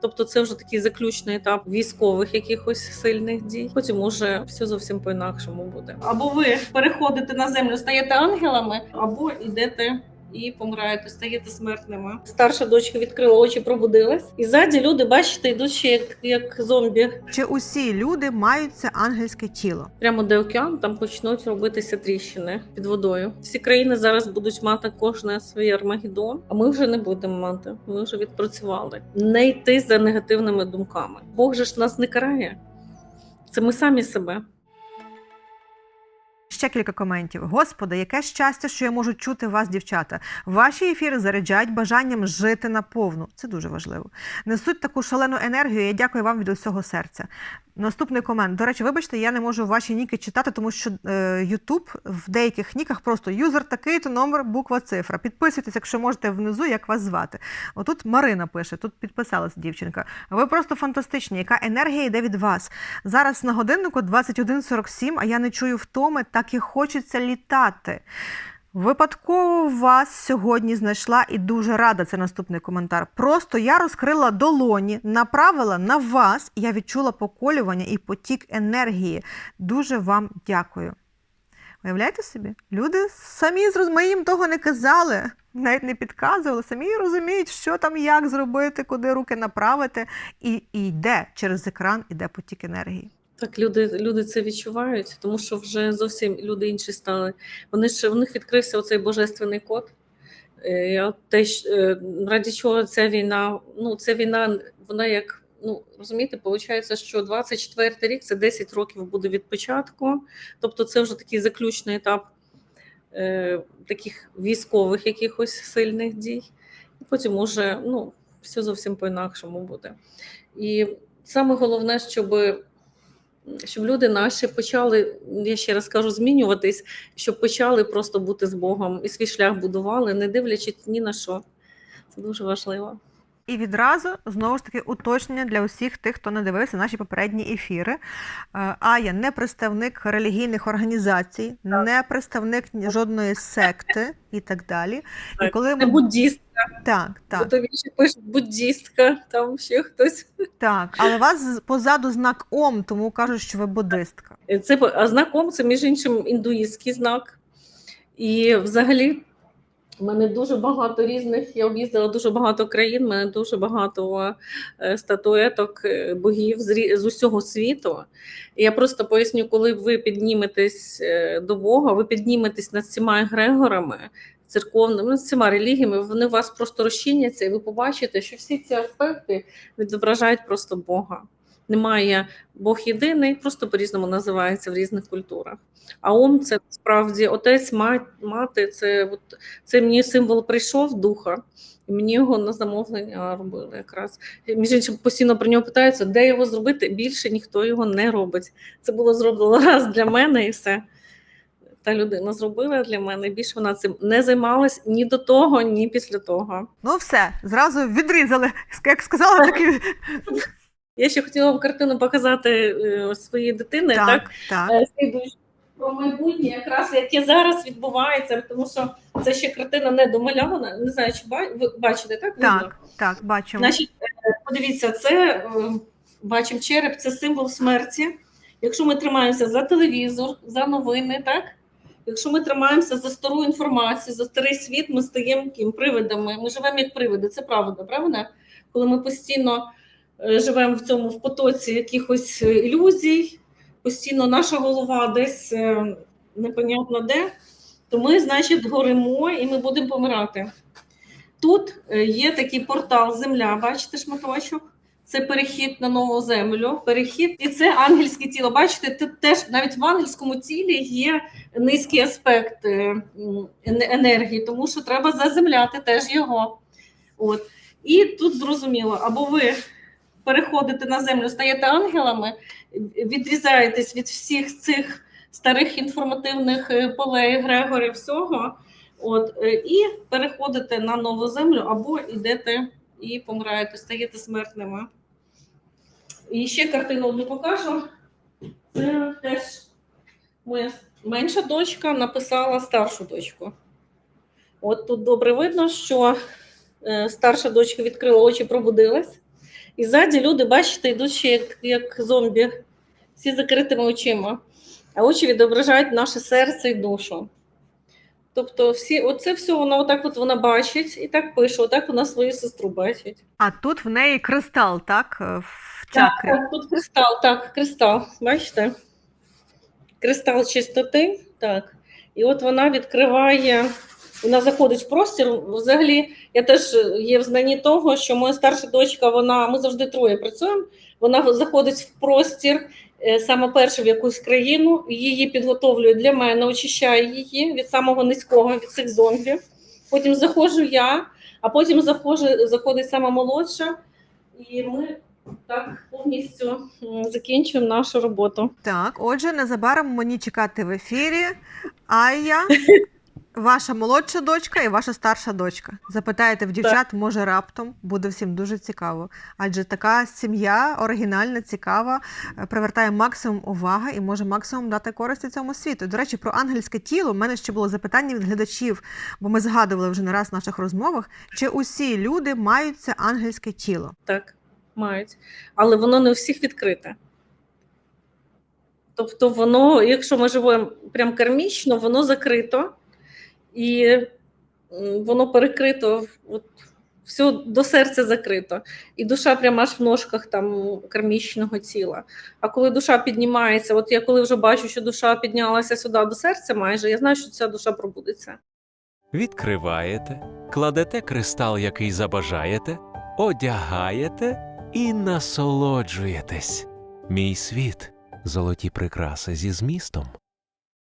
Тобто, це вже такий заключний етап військових якихось сильних дій. Потім уже все зовсім по-інакшому буде. Або ви переходите на землю, стаєте ангелами, або йдете. І помираєте, стаєте смертними. Старша дочка відкрила очі, пробудилась, і ззаді люди, бачите, йдуть ще як, як зомбі. Чи усі люди мають це ангельське тіло? Прямо де океан там почнуть робитися тріщини під водою. Всі країни зараз будуть мати кожне свій армагеддон, а ми вже не будемо мати. Ми вже відпрацювали. Не йти за негативними думками. Бог же ж нас не карає. Це ми самі себе. Ще кілька коментів. Господи, яке щастя, що я можу чути вас, дівчата. Ваші ефіри заряджають бажанням жити наповну. Це дуже важливо. Несуть таку шалену енергію. Я дякую вам від усього серця. Наступний комент. До речі, вибачте, я не можу ваші ніки читати, тому що е, YouTube в деяких ніках просто юзер такий, то номер, буква, цифра. Підписуйтесь, якщо можете внизу, як вас звати. Отут Марина пише, тут підписалася дівчинка. Ви просто фантастичні. Яка енергія йде від вас? Зараз на годиннику 21.47, а я не чую втоми, так і хочеться літати. Випадково вас сьогодні знайшла і дуже рада. Це наступний коментар. Просто я розкрила долоні, направила на вас, я відчула поколювання і потік енергії. Дуже вам дякую. Уявляєте собі? Люди самі ми їм того не казали, навіть не підказували, самі розуміють, що там, як зробити, куди руки направити, і, і йде через екран, іде потік енергії. Так, люди, люди це відчувають, тому що вже зовсім люди інші стали. Вони ж у них відкрився оцей божественний код. Е, я те, е, раді чого ця війна, ну ця війна, вона як. Ну, розумієте, виходить, що 24 рік це 10 років буде від початку. Тобто, це вже такий заключний етап е, таких військових якихось сильних дій. І потім уже ну, все зовсім по-інакшому буде. І саме головне, щоб щоб люди наші почали, я ще раз кажу, змінюватись, щоб почали просто бути з Богом і свій шлях будували, не дивлячись ні на що. Це дуже важливо. І відразу знову ж таки уточнення для усіх тих, хто не дивився наші попередні ефіри. Е, А я не представник релігійних організацій, не представник жодної секти і так далі. І Так, коли Не ми буддіст, так, так, тобі ще пишуть буддістка, там ще хтось. так, але у вас позаду знак Ом, тому кажуть, що ви буддистка. Це по- а знаком це між іншим індуїстський знак. І взагалі в мене дуже багато різних. Я об'їздила дуже багато країн. мене дуже багато е, статуеток е, богів з, з усього світу. Я просто поясню, коли ви підніметесь е, до Бога, ви підніметесь над цими егрегорами. Церковними, ну, з цими релігіями, вони у вас просто розчиняться, і ви побачите, що всі ці аспекти відображають просто Бога. Немає Бог єдиний, просто по-різному називається в різних культурах. А ом це справді отець, мать, мати, це, от, це мені символ прийшов духа, і мені його на замовлення робили якраз. Між іншим, постійно про нього питаються, де його зробити. Більше ніхто його не робить. Це було зроблено раз для мене і все. Та людина зробила для мене. Більше вона цим не займалась ні до того, ні після того. Ну все, зразу відрізали. Як сказала, так і Я ще хотіла вам картину показати е, своєї дитини. Так, так, так. Е, про майбутнє, якраз яке зараз відбувається, тому що це ще картина не домальована. Не знаю, чи ви бачите, так? Видно? Так, так, бачимо. Значить, е, подивіться, це бачимо череп, це символ смерті. Якщо ми тримаємося за телевізор, за новини, так? Якщо ми тримаємося за стару інформацію, за старий світ, ми стаємо ким привидами. Ми живемо як привиди, це правда, правда? Коли ми постійно живемо в цьому в потоці якихось е, ілюзій, постійно наша голова десь е, непонятно де, то ми, значить, горимо і ми будемо помирати. Тут е, є такий портал Земля, бачите шматочок? Це перехід на нову землю, перехід, і це ангельське тіло. Бачите, тут теж навіть в ангельському тілі є низький аспект е, енергії, тому що треба заземляти теж його. От. І тут зрозуміло, або ви переходите на землю, стаєте ангелами, відрізаєтесь від всіх цих старих інформативних е, полей, Грегорів, всього. От, е, і переходите на нову землю, або йдете і помираєте, стаєте смертними. І ще картину одну покажу. Це теж моя менша дочка написала старшу дочку. От тут добре видно, що е, старша дочка відкрила очі, пробудилась, І ззаді люди, бачите, йдуть ще як, як зомбі, всі закритими очима, а очі відображають наше серце і душу. Тобто, всі, оце все вона отак от вона бачить і так пише, отак вона свою сестру бачить. А тут в неї кристал, так? е, В чакрі. Так, тут кристал, так, кристал, бачите? Кристал чистоти, так. І от вона відкриває, вона заходить в простір. Взагалі, я теж є в знанні того, що моя старша дочка, вона, ми завжди троє працюємо, вона заходить в простір, е, саме перше в якусь країну, її підготовлює для мене, очищає її від самого низького, від цих зомбі. Потім заходжу я, а потім заходжу, заходить сама молодша, і ми так повністю закінчуємо нашу роботу. Так, отже, незабаром мені чекати в ефірі. Айя, ваша молодша дочка і ваша старша дочка. Запитаєте в дівчат, може раптом буде всім дуже цікаво. Адже така сім'я оригінальна, цікава, е, привертає максимум уваги і може максимум дати користі цьому світу. До речі, про ангельське тіло в мене ще було запитання від глядачів, бо ми згадували вже не раз в наших розмовах, чи усі люди мають це ангельське тіло. Так, мають. Але воно не у всіх відкрите. Тобто, воно, якщо ми живемо прям кармічно, воно закрито і воно перекрито, от, все до серця закрито. І душа прямо аж в ножках там кармічного тіла. А коли душа піднімається, от я коли вже бачу, що душа піднялася сюди до серця майже, я знаю, що ця душа пробудеться. Відкриваєте, кладете кристал, який забажаєте, одягаєте і насолоджуєтесь. Мій світ золоті прикраси зі змістом.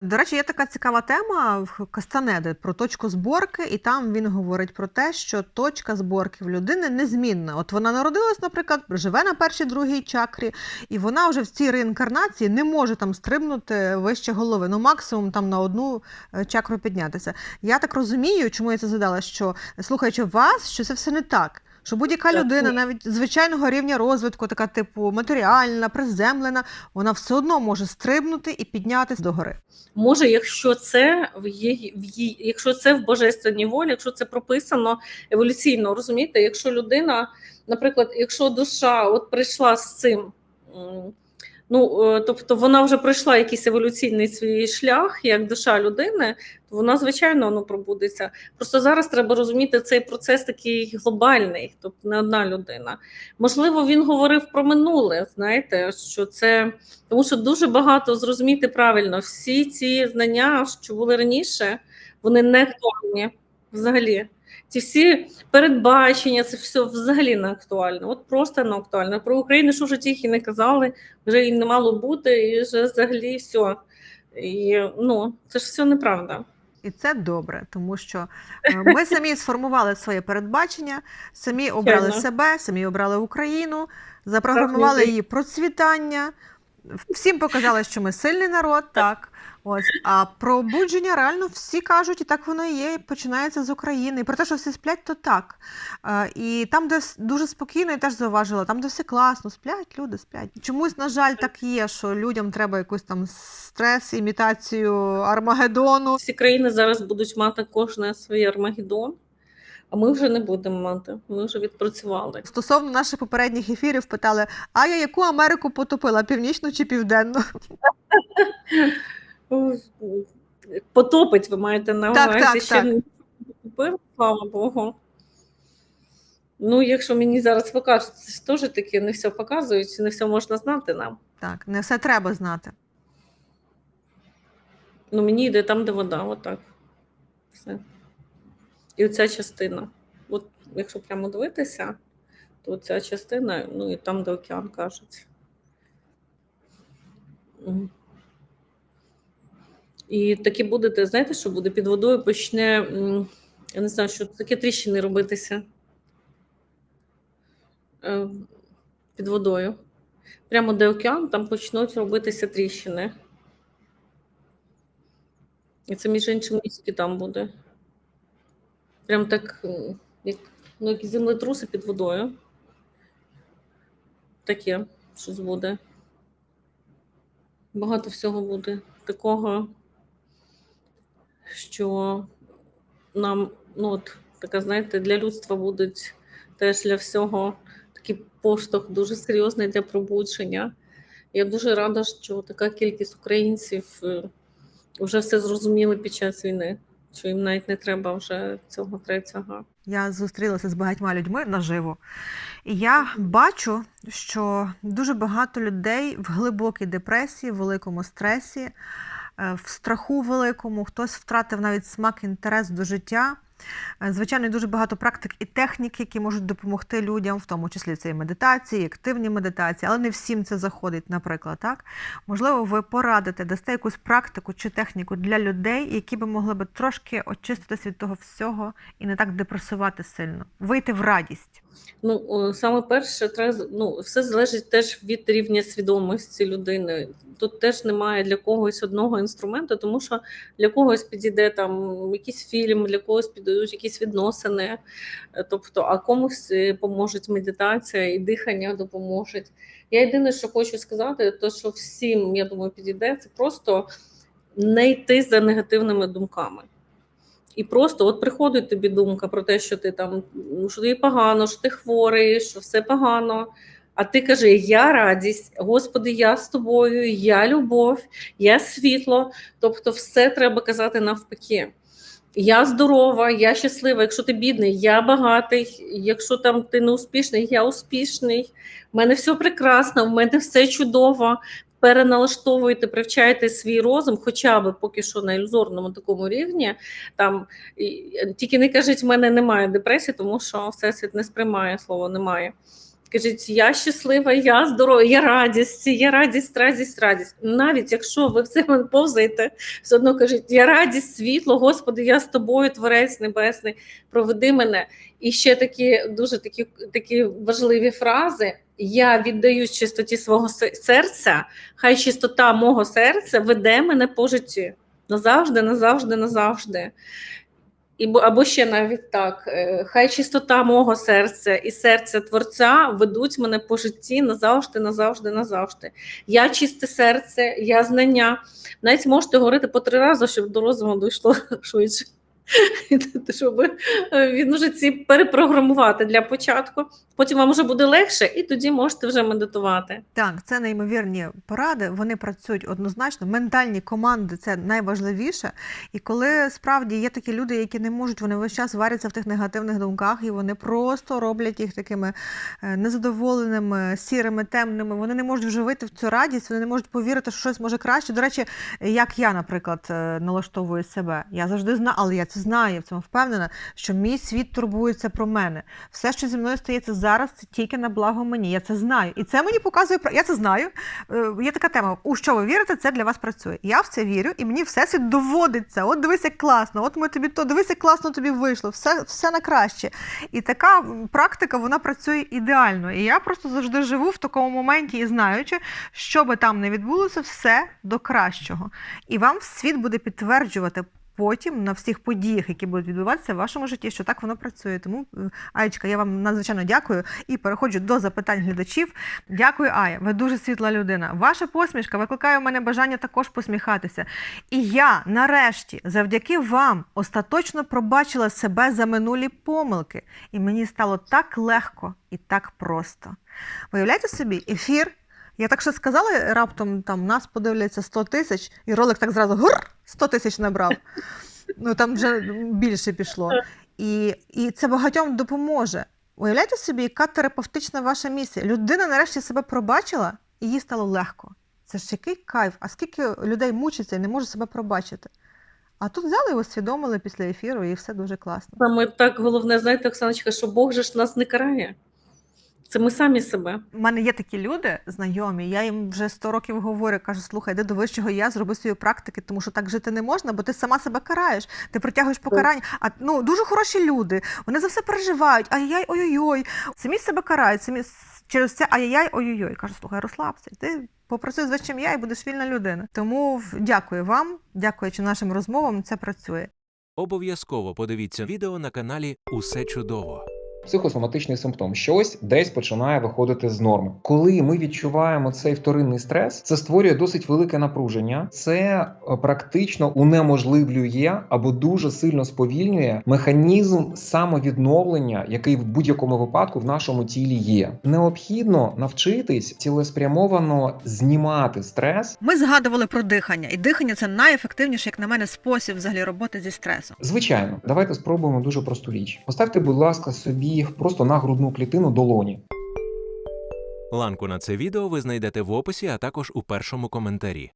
До речі, є така цікава тема в Кастанеди про точку зборки, і там він говорить про те, що точка зборки в людини незмінна. От вона народилась, наприклад, живе на першій другій чакрі, і вона вже в цій реінкарнації не може там стрибнути вище голови. Ну, максимум там на одну е, чакру піднятися. Я так розумію, чому я це задала, що слухаючи вас, що це все не так. Що будь-яка людина, навіть звичайного рівня розвитку, така типу матеріальна, приземлена, вона все одно може стрибнути і піднятися догори. Може, якщо це в її, в її, якщо це в божественній волі, якщо це прописано еволюційно, розумієте, якщо людина, наприклад, якщо душа от прийшла з цим, ну е, тобто вона вже пройшла якийсь еволюційний свій шлях, як душа людини, то вона звичайно ну, пробудеться. Просто зараз треба розуміти цей процес такий глобальний, тобто не одна людина. Можливо, він говорив про минуле, знаєте, що це тому що дуже багато зрозуміти правильно, всі ці знання, що були раніше, вони не актуальні взагалі. Ці всі передбачення, це все взагалі не актуально. От просто не актуально. Про Україну, що вже тільки не казали, вже і не мало бути, і вже взагалі все. І, ну, це ж все неправда. І це добре, тому що е, ми самі сформували своє передбачення, самі обрали себе, самі обрали Україну, запрограмували її процвітання. Всім показали, що ми сильний народ, так. Ось. А пробудження реально всі кажуть, і так воно і є, починається з України. І про те, що всі сплять, то так. Е, І там, де дуже спокійно, я теж зауважила, там, де все класно, сплять, люди сплять. Чомусь, на жаль, так є, що людям треба якусь там стрес, імітацію Армагеддону. Всі країни зараз будуть мати кожне свій Армагеддон, а ми вже не будемо мати. Ми вже відпрацювали. Стосовно наших попередніх ефірів питали: а я яку Америку потопила, північну чи південну? Ну, Потопить, ви маєте на увазі, так, ще так. не купив, слава Богу. Ну, якщо мені зараз покажуть, це ж теж таки не все показують, не все можна знати нам. Так, не все треба знати. Ну, мені йде там, де вода, отак. Все. І оця частина. От, якщо прямо дивитися, то ця частина, ну і там, де океан кажуть. І таки будете, знаєте, що буде під водою почне, я не знаю, що таке тріщини робитися. Е, Під водою. Прямо де океан, там почнуть робитися тріщини. І це між іншим міські там буде. Прям так, як, ну, як землетруси під водою. Таке щось буде. Багато всього буде такого, що нам, ну от, така, знаєте, для людства будуть теж для всього такий поштовх дуже серйозний для пробудження. Я дуже рада, що така кількість українців е, вже все зрозуміли під час війни, що їм навіть не треба вже цього третього. Я зустрілася з багатьма людьми наживо. І я бачу, що дуже багато людей в глибокій депресії, в великому стресі, е, в страху великому, хтось втратив навіть смак інтерес до життя. Е, Звичайно, дуже багато практик і технік, які можуть допомогти людям, в тому числі це і медитації, і активні медитації, але не всім це заходить, наприклад. Так? Можливо, ви порадите, дасте якусь практику чи техніку для людей, які би могли би трошки очиститись від того всього і не так депресувати сильно, вийти в радість. Ну, саме перше, треба ну, все залежить теж від рівня свідомості людини. Тут теж немає для когось одного інструменту, тому що для когось підійде там якийсь фільм, для когось підійдуть якісь відносини. Е, Тобто, а комусь е, поможуть медитація і дихання допоможуть. Я єдине, що хочу сказати, то що всім, я думаю, підійде, це просто не йти за негативними думками. І просто от приходить тобі думка про те, що ти там що тобі погано, що ти хворий, що все погано. А ти кажи: Я радість, Господи, я з тобою, я любов, я світло. Тобто, все треба казати навпаки. Я здорова, я щаслива. Якщо ти бідний, я багатий. Якщо там ти не успішний, я успішний. В мене все прекрасно, в мене все чудово. Переналаштовуйте, привчайте свій розум, хоча б поки що на ілюзорному такому рівні. Там тільки не кажіть, в мене немає депресії, тому що всесвіт не сприймає слово немає. Кажіть, я щаслива, я здорова, я радість, я радість, радість, радість. Навіть якщо ви в це повзаєте, все одно кажіть, я радість, світло, Господи, я з тобою, Творець Небесний, проведи мене. І ще такі дуже такі, такі важливі фрази. Я віддаюсь чистоті свого серця, хай чистота мого серця веде мене по житті. Назавжди, назавжди, назавжди. Або ще навіть так: е, хай чистота мого серця і серця Творця ведуть мене по житті назавжди, назавжди, назавжди. Я чисте серце, я знання. Навіть можете говорити по три рази, щоб до розуму дійшло швидше. Щоб е, він уже ці перепрограмувати для початку. Потім вам вже буде легше, і тоді можете вже медитувати. Так, це неймовірні поради. Вони працюють однозначно. Ментальні команди це найважливіше. І коли справді є такі люди, які не можуть, вони весь час варяться в тих негативних думках, і вони просто роблять їх такими е, незадоволеними, сірими, темними. Вони не можуть вже вийти в цю радість, вони не можуть повірити, що щось може краще. До речі, як я, наприклад, е, налаштовую себе. Я завжди знаю, але я це знаю, в цьому впевнена, що мій світ турбується про мене. Все, що зі мною стається зараз, це тільки на благо мені. Я це знаю. І це мені показує я це знаю. Е, Є така тема: у що ви вірите, це для вас працює. Я в це вірю, і мені всесвіт доводиться. От дивись, як класно, от ми тобі то, дивись, як класно тобі вийшло, все, все на краще. І така практика вона працює ідеально. І я просто завжди живу в такому моменті і знаючи, що би там не відбулося, все до кращого. І вам світ буде підтверджувати. Потім на всіх подіях, які будуть відбуватися в вашому житті, що так воно працює. Тому, е, Аєчка, я вам надзвичайно дякую і переходжу до запитань глядачів. Дякую, Ая. Ви дуже світла людина. Ваша посмішка викликає в мене бажання також посміхатися. І я, нарешті, завдяки вам, остаточно пробачила себе за минулі помилки. І мені стало так легко і так просто. Виявляєте собі, ефір. Я так що сказала, раптом там нас подивляться 100 тисяч, і ролик так зразу гур, 100 тисяч набрав. Ну там вже більше пішло. І, і це багатьом допоможе. Уявляєте собі, яка терапевтична ваша місія? Людина нарешті себе пробачила, і їй стало легко. Це ж який кайф, а скільки людей мучиться і не може себе пробачити. А тут взяли і усвідомили після ефіру, і все дуже класно. Саме так головне, знаєте, Оксаночка, що Бог же ж нас не карає. Це ми самі себе. У мене є такі люди знайомі, я їм вже 100 років говорю, кажу, слухай, йди до вищого я, зроби свої практики, тому що так жити не можна, бо ти сама себе караєш, ти притягуєш покарання. А ну дуже хороші люди, вони за все переживають. Ай-яй, ой-ой-ой. Самі себе карають, самі через це ай-яй, ой-ой-ой. Кажу, слухай, розслабся, ти попрацюй з вищим я і будеш вільна людина. Тому дякую вам, дякуючи нашим розмовам, це працює. Обов'язково подивіться відео на каналі Усе чудово. Психосоматичний симптом. Щось десь починає виходити з норми. Коли ми відчуваємо цей вторинний стрес, це створює досить велике напруження. Це е, практично унеможливлює або дуже сильно сповільнює механізм самовідновлення, який в будь-якому випадку в нашому тілі є. Необхідно навчитись цілеспрямовано знімати стрес Ми згадували про дихання, і дихання це найефективніший, як на мене, спосіб взагалі роботи зі стресом. Звичайно, давайте спробуємо дуже просту річ. Поставте, будь ласка, собі просто на грудну клітину долоні. Ланку на це відео ви знайдете в описі, а також у першому коментарі.